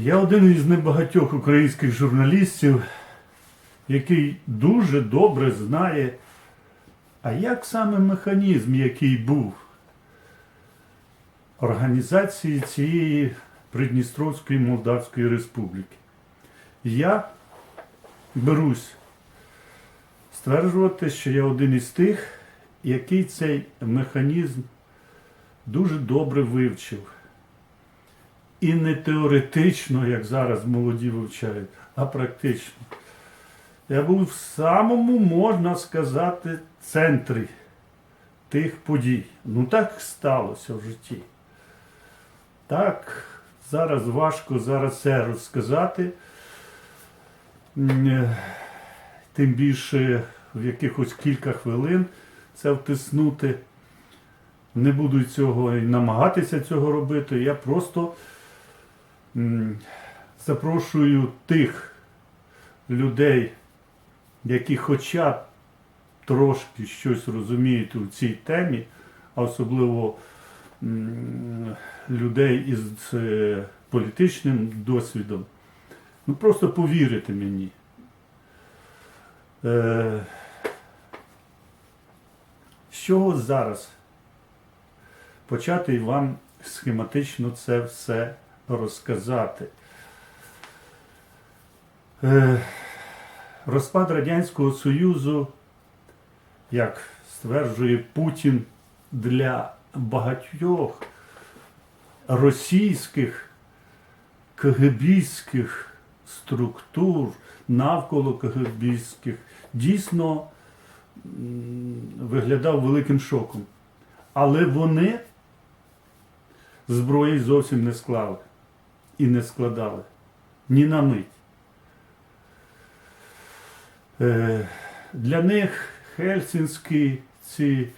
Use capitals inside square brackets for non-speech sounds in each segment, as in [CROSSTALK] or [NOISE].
Я один із небагатьох українських журналістів, який дуже добре знає, а як саме механізм, який був організації цієї Придністровської Молдавської Республіки. Я берусь стверджувати, що я один із тих, який цей механізм дуже добре вивчив. І не теоретично, як зараз молоді вивчають, а практично. Я був в самому, можна сказати, центрі тих подій. Ну так сталося в житті. Так, зараз важко зараз це розказати. Е, Тим більше в якихось кілька хвилин це втиснути. Не буду цього і намагатися цього робити. Я просто запрошую тих людей, які хоча б трошки щось розуміють у цій темі, а особливо людей із е, політичним досвідом. Ну просто повірити мені. Е, з чого зараз почати вам схематично це все розказати? Е, розпад Радянського Союзу, як стверджує Путін, для багатьох російських КГБських структур навколо КГБських дійсно виглядав великим шоком. Але вони зброї зовсім не склали і не складали ні на мить. Е, Для них Хельсінський ці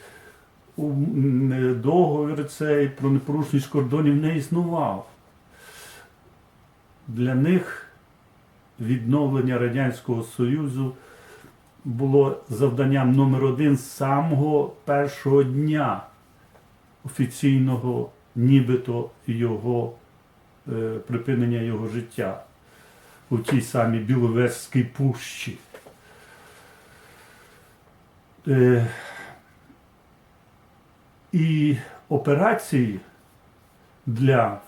договір цей про непорушність кордонів не існував. Для них відновлення Радянського Союзу було завданням номер один з самого першого дня офіційного, нібито його припинення його життя у тій самій Біловезькій пущі. Е, і операції для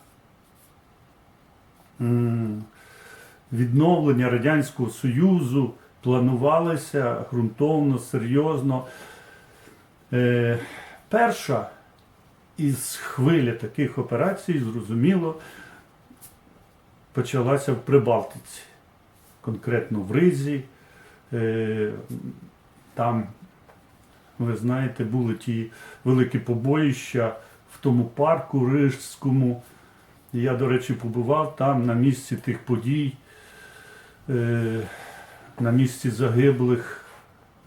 відновлення Радянського Союзу планувалися ґрунтовно, серйозно. Е, перша із хвилі таких операцій, зрозуміло, почалася в Прибалтиці, конкретно в Ризі. Е, там, ви знаєте, були ті великі побоїща в тому парку Рижському. Я, до речі, побував там на місці тих подій, е, на місці загиблих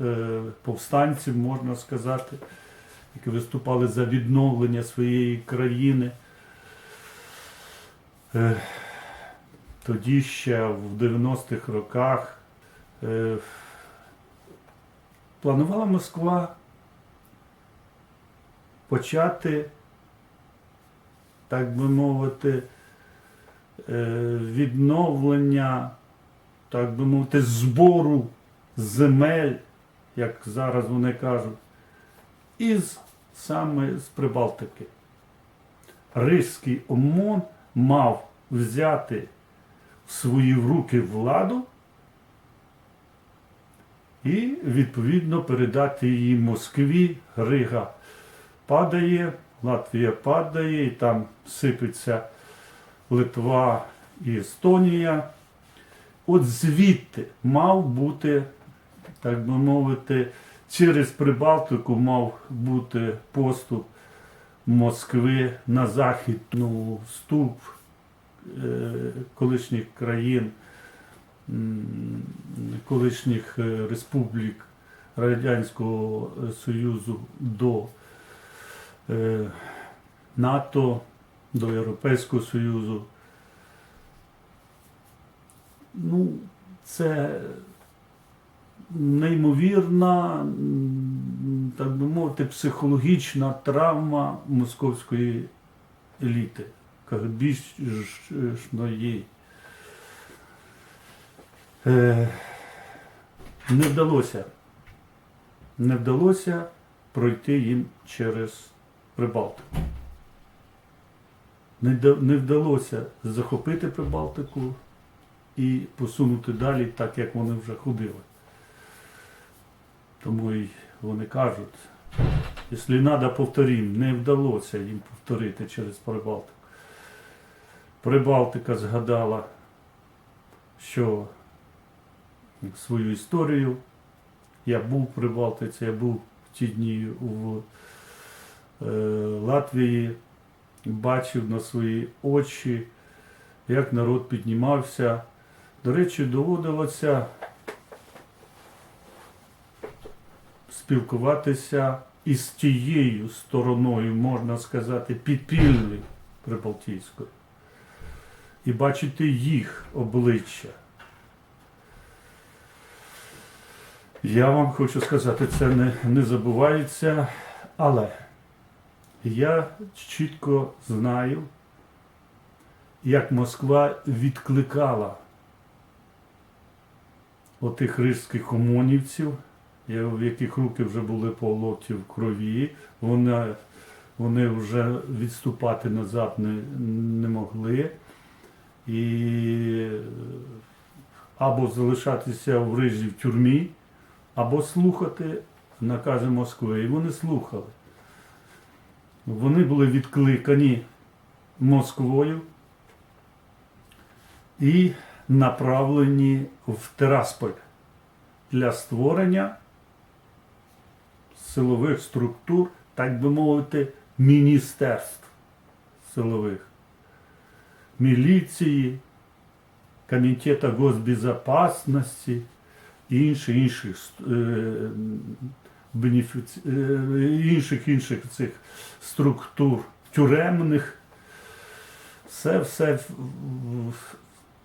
е, повстанців, можна сказати, які виступали за відновлення своєї країни. Тоді ще в 90-х роках е, планувала Москва почати, так би мовити, е, відновлення, так би мовити, збору земель, як зараз вони кажуть, із саме з Прибалтики. Ризький ОМОН мав взяти в свої руки владу і відповідно передати її Москві. Рига падає, Латвія падає, і там сипеться Литва і Естонія. От звідти мав бути, так би мовити, через Прибалтику мав бути поступ Москви на захід, ну, вступ е, колишніх країн, колишніх е, республік Радянського е, Союзу до е, НАТО, до Європейського Союзу. Ну, це неймовірна, так би мовити, психологічна травма московської еліти, кагбічної. Е, не вдалося. Не вдалося пройти їм через Прибалтику. Не, вдалося захопити Прибалтику і посунути далі, так як вони вже ходили. Тому і вони кажуть, якщо треба повторім, не вдалося їм повторити через Прибалтику. Прибалтика згадала, що свою історію. Я був в Прибалтиці, я був в ті дні в е, Латвії, бачив на свої очі, як народ піднімався. До речі, доводилося спілкуватися із тією стороною, можна сказати, підпільною Прибалтійською. І бачити їх обличчя. Я вам хочу сказати, це не, не забувається, але я чітко знаю, як Москва відкликала отих рижських омонівців, я- в яких руки вже були по локті в крові. Вони, вони вже відступати назад не, не могли. І або залишатися в рижі в тюрмі, або слухати накази Москви. І вони слухали. Вони були відкликані Москвою і направлені в Терасполь для створення силових структур, так би мовити, міністерств силових, міліції, Комітету госбезопасності і інших інших інших інших цих структур тюремних. Все, все,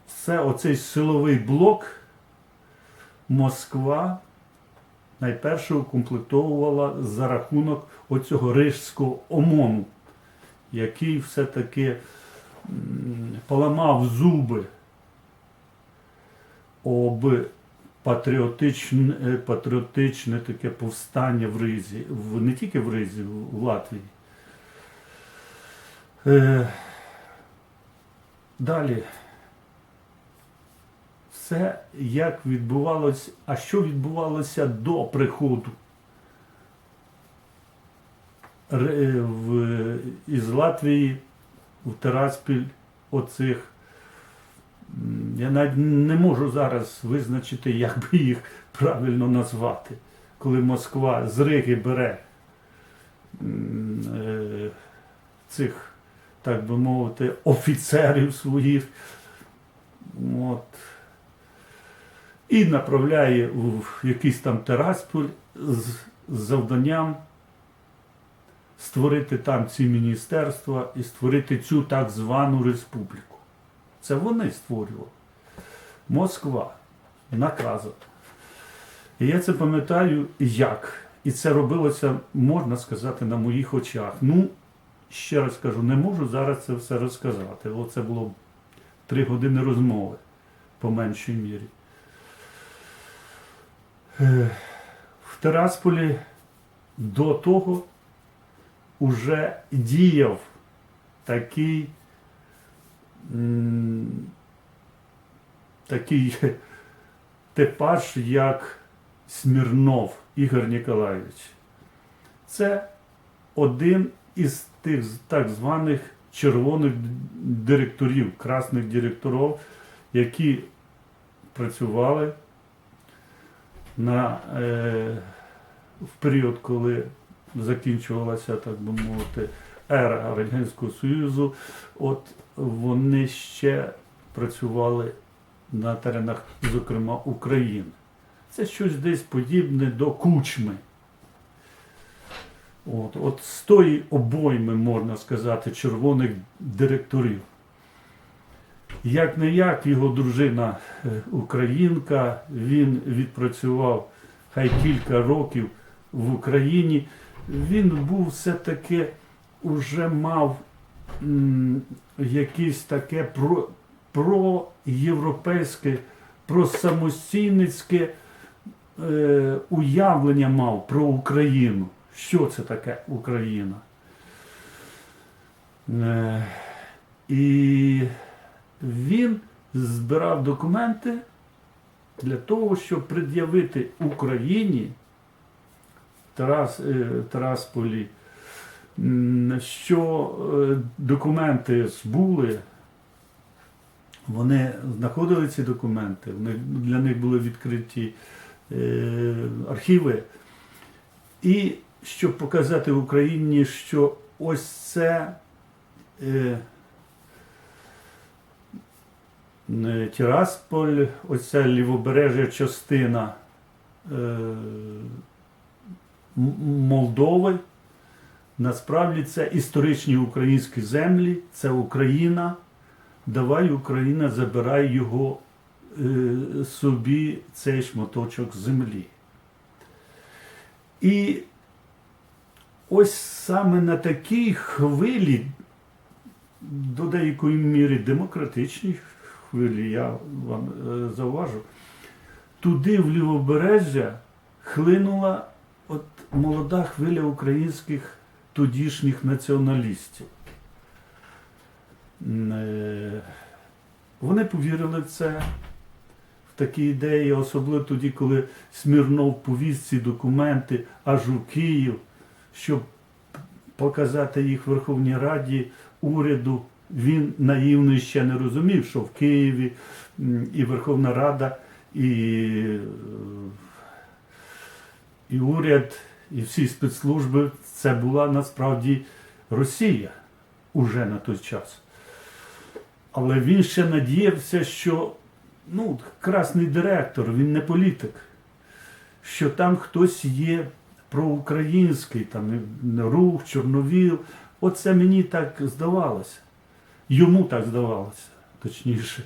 все оцей силовий блок Москва найперше укомплектовувала за рахунок оцього рижського омону, який все-таки поламав зуби об патріотичне, е, патріотичне таке повстання в Ризі, не тільки в Ризі, в Латвії. Е, далі. Все як відбувалося, а що відбувалося до приходу Ре- в, із Латвії в Тераспіль оцих Я навіть не можу зараз визначити, як би їх правильно назвати. Коли Москва з Риги бере е, цих, так би мовити, офіцерів своїх. От, і направляє в якийсь там Терасполь з, з завданням створити там ці міністерства і створити цю так звану республіку. Це вони створювали. Москва наказом. І я це пам'ятаю як. І це робилося, можна сказати, на моїх очах. Ну, ще раз кажу, не можу зараз це все розказати. Оце було три години розмови, по меншій мірі. Е, В Терасполі до того уже діяв такий такий [LAUGHS] типаж, як Смірнов Ігор Ніколаєвич. Це один із тих так званих червоних директорів, красних директорів, які працювали на, е, в період, коли закінчувалася, так би мовити, ера Радянського Союзу, от вони ще працювали на теренах, зокрема, України. Це щось десь подібне до кучми. От, от з тої обойми, можна сказати, червоних директорів. Як не як його дружина е, українка, він відпрацював хай кілька років в Україні. Він був все-таки уже мав м, якесь таке про, проєвропейське про самостійницьке е, уявлення мав про Україну. Що це таке Україна? Е, і він збирав документи для того, щоб пред'явити Україні Тарас, е, Тарасполі, що е, документи збули, вони знаходили ці документи, для них були відкриті е, архіви. І щоб показати в Україні, що ось це Тірасполь, ось ця лівобережжя частина Молдови. Насправді це історичні українські землі, це Україна. Давай Україна забирай його е, собі цей шматочок землі. І ось саме на такій хвилі, до деякої міри демократичній хвилі, я вам е, зауважу, туди в лівобережжя хлинула от молода хвиля українських тодішніх націоналістів. Е, Вони повірили в це, в такі ідеї, особливо тоді, коли Смірнов повіз ці документи аж у Київ, щоб показати їх Верховній Раді, уряду. Він наївно ще не розумів, що в Києві і Верховна Рада, і, е, і уряд, і всі спецслужби це була насправді Росія уже на той час. Але він ще надіявся, що ну, красний директор, він не політик, що там хтось є проукраїнський, там рух, Чорновіл. Оце мені так здавалося. Йому так здавалося, точніше.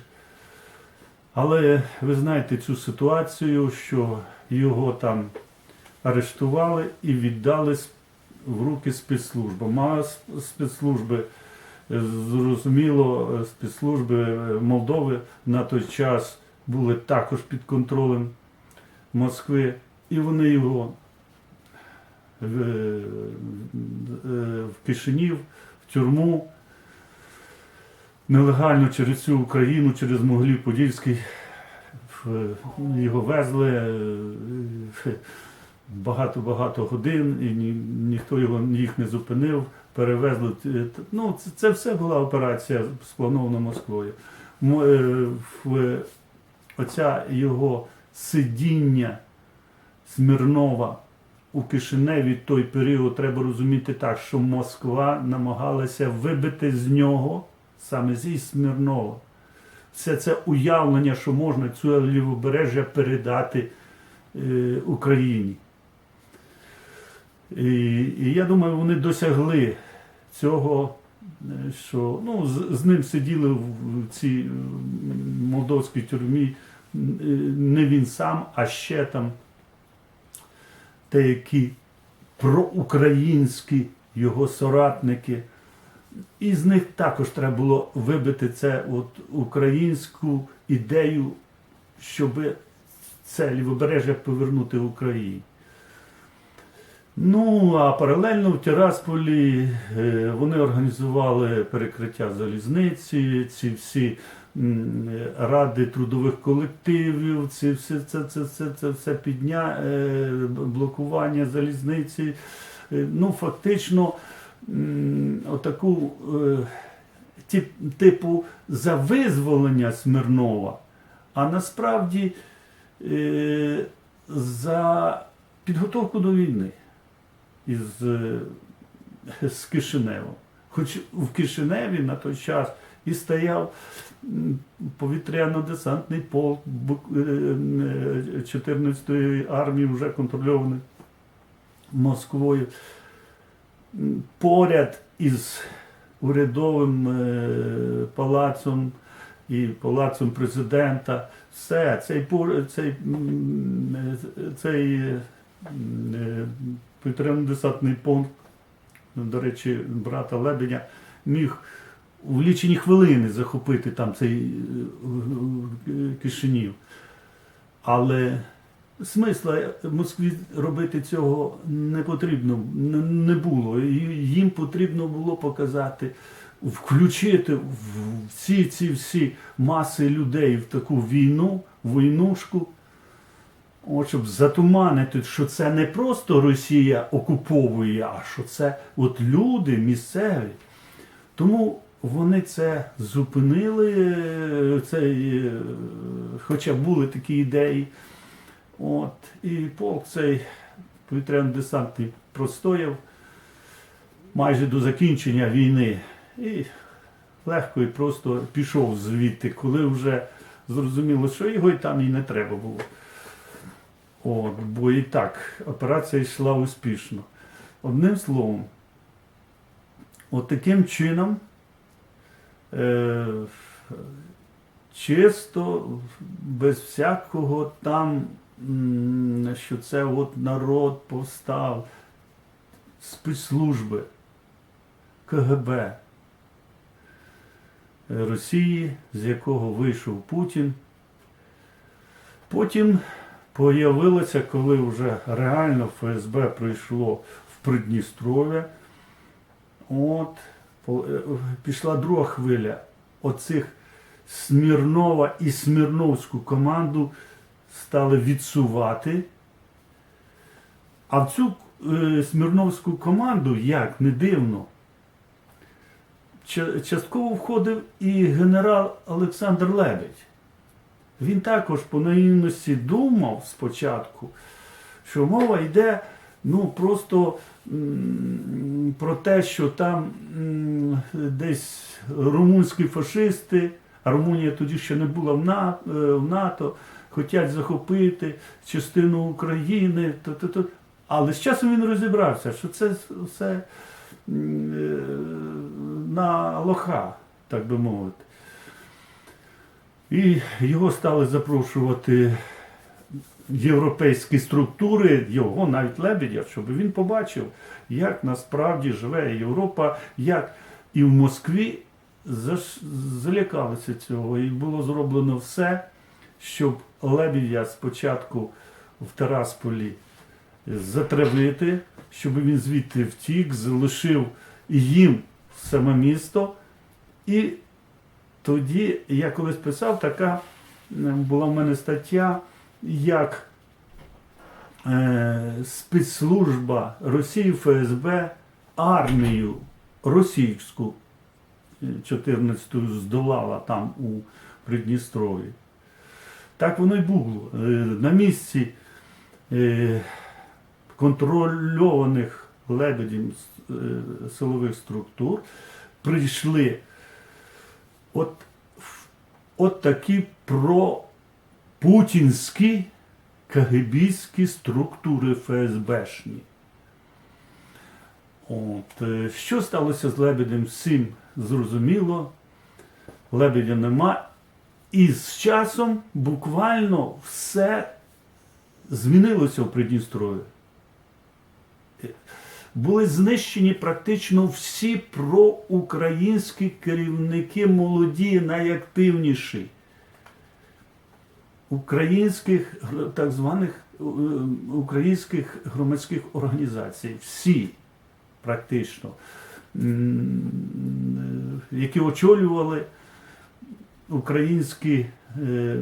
Але ви знаєте цю ситуацію, що його там арештували і віддали в руки спецслужбам. А спецслужби, е, зрозуміло, е, спецслужби е, Молдови на той час були також під контролем Москви, і вони його в, Кишинів, в тюрму. Нелегально через цю Україну, через Могилів Подільський його везли багато-багато годин, і ні, ніхто його їх не зупинив, перевезли. Ну, це, це все була операція спланована Москвою. Мо- е, оця його сидіння Смірнова у Кишиневі той період треба розуміти так, що Москва намагалася вибити з нього саме зі Смірнова. Все це уявлення, що можна цю лівобережжя передати е, Україні. І, і я думаю, вони досягли цього, е, що ну, з, з ним сиділи в цій молдовській тюрмі е, не він сам, а ще там деякі проукраїнські його соратники. І з них також треба було вибити це от українську ідею, щоб це лівобережжя повернути в Україні. Ну, а паралельно в Тирасполі е, вони організували перекриття залізниці, ці всі ради трудових колективів, ці, все, це, це, це, це все підня, е, блокування залізниці. Е, Ну, фактично, отаку е, тип- типу за визволення Смирнова, а насправді е, за підготовку до війни із, е, з Кишиневом. Хоч в Кишиневі на той час і стояв повітряно-десантний полк Бук- е, е, 14-ї армії, вже контрольований Москвою. Поряд із урядовим палацом і палацом президента. Все, цей, цей, цей повітряно-десантний пункт, до речі, брата Лебедя, міг в лічені хвилини захопити там цей е, е, Кишинів. Але смисла Москві робити цього не потрібно не- було. Їм потрібно було показати, включити в всі ці всі маси людей в таку війну, войнушку. От, щоб затуманити, що це не просто Росія окуповує, а що це от люди місцеві. Тому вони це зупинили, е, цей, е, хоча були такі ідеї. От, і полк цей повітряно-десантний простояв майже до закінчення війни. І легко і просто пішов звідти, коли вже зрозуміло, що його і там і не треба було. От, бо і так, операція йшла успішно. Одним словом, от таким чином, е, чисто, без всякого там, що це от народ повстав, спецслужби, КГБ Росії, з якого вийшов Путін. Потім появилося, коли вже реально ФСБ прийшло в Придністров'я, от, е, пішла друга хвиля оцих Смірнова і Смірновську команду стали відсувати. А в цю е, Смірновську команду, як не дивно, частково входив і генерал Олександр Лебедь. Він також по наївності думав спочатку, що мова йде ну, просто про те, що там десь румунські фашисти, а Румунія тоді ще не була е, в НАТО, хочуть захопити частину України. То-то-то. Але з часом він розібрався, що це все е, на лоха, так би мовити. І його стали запрошувати європейські структури, його навіть Лебедя, щоб він побачив, як насправді живе Європа, як і в Москві залякалися цього. І було зроблено все, щоб Лебедя спочатку в Тарасполі затравити, щоб він звідти втік, залишив їм саме місто. І тоді я колись писав, така е, була в мене стаття, як е, спецслужба Росії ФСБ армію російську е, 14-ту здолала там у Придністров'ї. Так воно й було. Е, На місці е, контрольованих лебедем е, силових структур прийшли от, от такі пропутінські кагибійські структури ФСБшні. От, е, що сталося з Лебедем, всім зрозуміло. Лебедя нема. І з часом буквально все змінилося в Придністрові. Були знищені практично всі проукраїнські керівники молоді, найактивніші українських так званих е, українських громадських організацій. Всі практично, які очолювали українські е,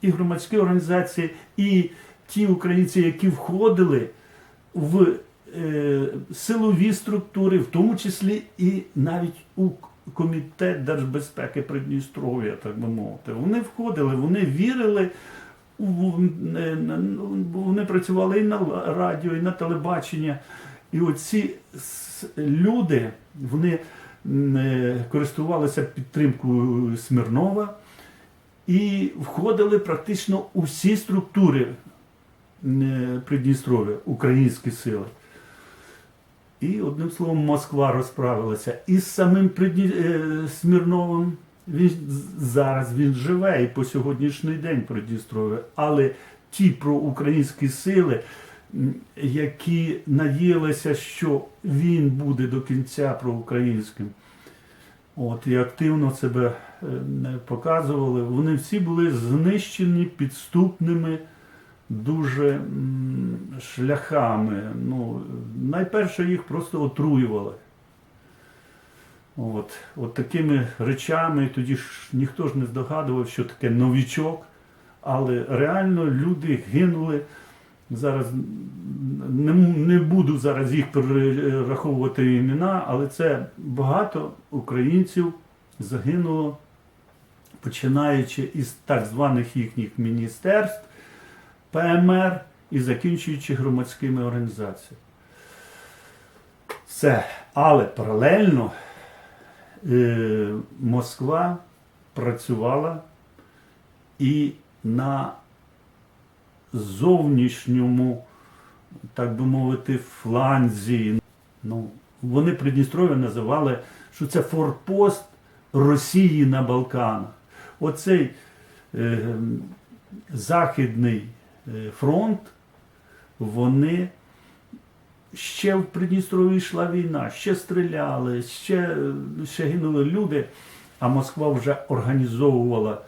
і громадські організації, і ті українці, які входили в силові структури, в тому числі і навіть у комітет держбезпеки Придністров'я, так би мовити. Вони входили, вони вірили. е, ну, Вони працювали і на радіо, і на телебачення. І оці люди, вони е, користувалися підтримкою Смірнова і входили практично у всі структури е, Придністров'я, українські сили. І одним словом, Москва розправилася із самим Придні... е, Смірновим. Він зараз він живе і по сьогоднішній день Придністров'я. Але ті проукраїнські сили, які надіялися, що він буде до кінця проукраїнським, От, і активно себе е, показували. Вони всі були знищені підступними дуже шляхами. Ну, найперше їх просто отруювали. От, от такими речами тоді ж ніхто ж не здогадував, що таке новічок, але реально люди гинули. Зараз не, не буду зараз їх перераховувати імена, але це багато українців загинуло, починаючи із так званих їхніх міністерств, ПМР і закінчуючи громадськими організаціями. Все. Але паралельно е, Москва працювала і на зовнішньому, так би мовити, фланзі. Ну, вони Придністров'я називали, що це форпост Росії на Балканах. Оцей е, Західний фронт, вони ще в Придністров'ї йшла війна, ще стріляли, ще, ще гинули люди, а Москва вже організовувала,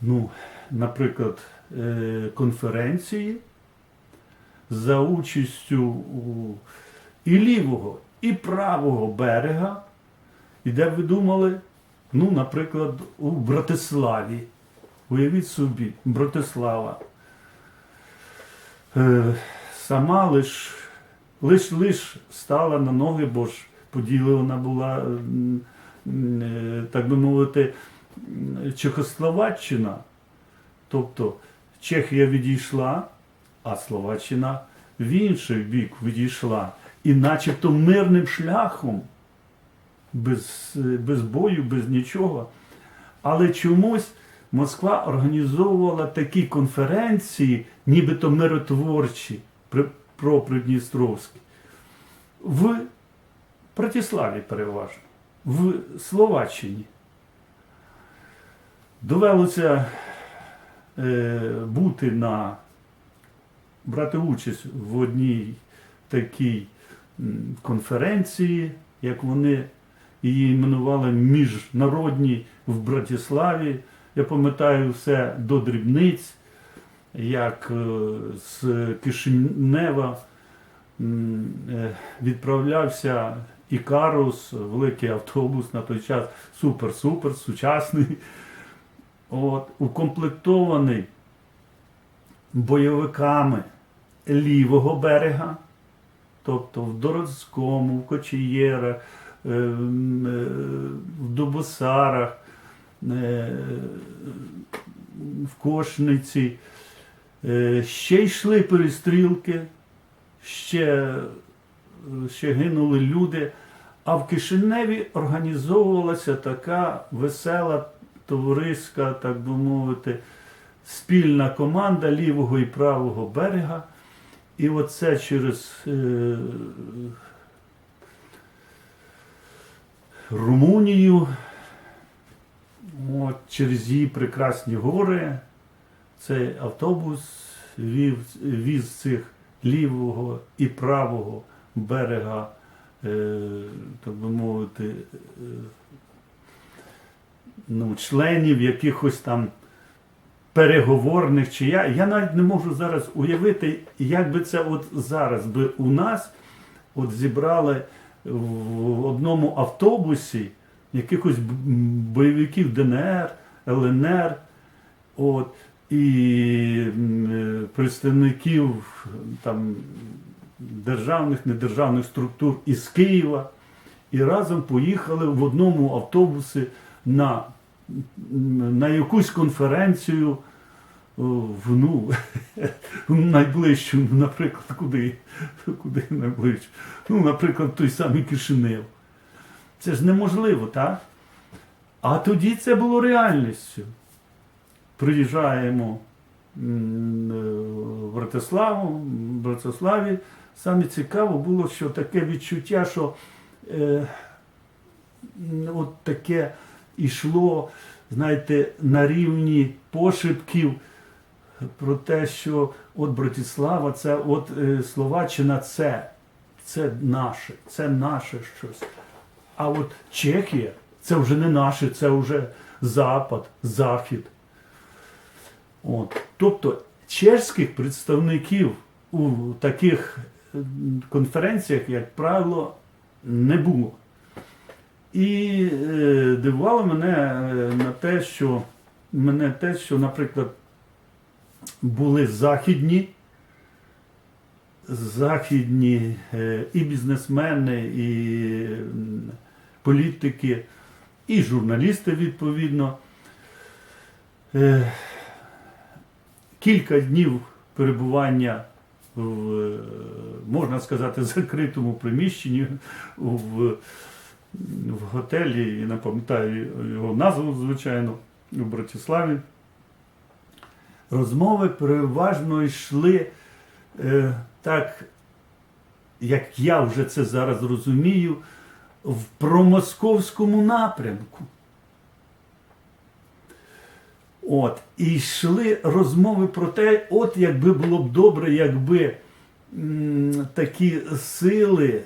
ну, наприклад, е, конференції за участю і лівого, і правого берега. І де ви думали, ну, наприклад, у Братиславі. Уявіть собі, Братислава. Е, сама лиш, лиш, лиш стала на ноги, бо ж поділена була, е, так би мовити, Чехословаччина. Тобто Чехія відійшла, а Словаччина в інший бік відійшла. І начебто мирним шляхом, без, е, без бою, без нічого. Але чомусь Москва організовувала такі конференції, нібито миротворчі про Придністровські, в Братиславі переважно, в Словаччині. Довелося е, бути на брати участь в одній такій конференції, як вони її іменували міжнародній в Братиславі. Я пам'ятаю все до дрібниць, як е, з Кишинева е, відправлявся Ікарус, великий автобус на той час, супер-супер, сучасний. От, укомплектований бойовиками лівого берега, тобто в Дородському, в Кочієрах, е, в Дубосарах, в Кошниці. Е, Ще йшли перестрілки, ще, ще гинули люди. А в Кишиневі організовувалася така весела товариська, так би мовити, спільна команда лівого і правого берега. І оце через е, Румунію, через її прекрасні гори, цей автобус вів, віз цих лівого і правого берега, е, так би мовити, е, ну, членів якихось там переговорних чи я. Я навіть не можу зараз уявити, як би це от зараз би у нас от зібрали в одному автобусі якихось бойовиків ДНР, ЛНР, от, і е, представників там, державних, недержавних структур із Києва. І разом поїхали в одному автобусі на, на якусь конференцію о, в ну, [LAUGHS] найближчу, ну, наприклад, куди, куди найближчу? Ну, наприклад, той самий Кишинев. Це ж неможливо, так? А тоді це було реальністю. Приїжджаємо е, в Братиславу, в Братиславі. Саме цікаво було, що таке відчуття, що е, от таке йшло, знаєте, на рівні пошепків про те, що от Братислава, це от е, Словаччина, це, це наше, це наше щось. А от Чехія Це вже не наше, це вже Запад, Захід. От. Тобто чешських представників у таких конференціях, як правило, не було. І е, дивувало мене е, на те, що мене те, що, наприклад, були західні, західні е, і бізнесмени, і м, політики, і журналісти, відповідно. Е, Кілька днів перебування в, можна сказати, закритому приміщенні в, в готелі, і не пам'ятаю його назву, звичайно, у Братиславі. Розмови переважно йшли е, так, як я вже це зараз розумію, в промосковському напрямку. От, і йшли розмови про те, от якби було б добре, якби м, такі сили,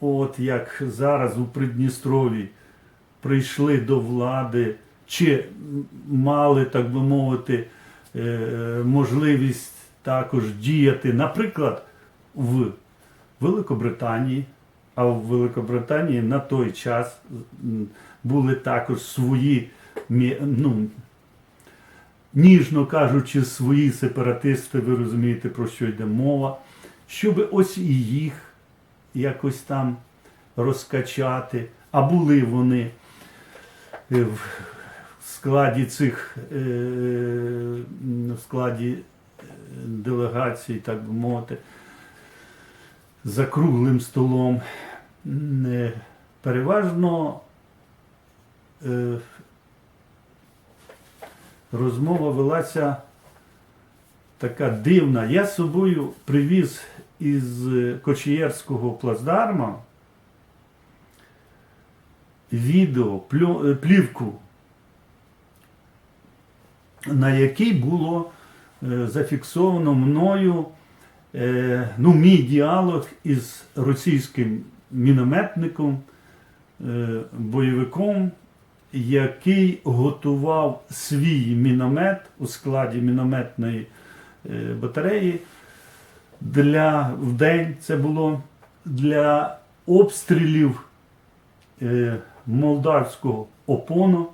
от як зараз у Придністрові, прийшли до влади, чи мали, так би мовити, е, можливість також діяти, наприклад, в Великобританії. А в Великобританії на той час були також свої, ну, ніжно кажучи, свої сепаратисти, ви розумієте, про що йде мова, щоб ось і їх якось там розкачати. А були вони е, в складі цих е, в складі е, делегацій, так би мовити, за круглим столом. Переважно е, розмова велася така дивна. Я з собою привіз із Кочієрського плацдарма відео, е, плівку, на якій було е, зафіксовано мною ну, мій діалог із російським мінометником, е, бойовиком, який готував свій міномет у складі мінометної е, батареї для в день це було для обстрілів е, молдавського опону.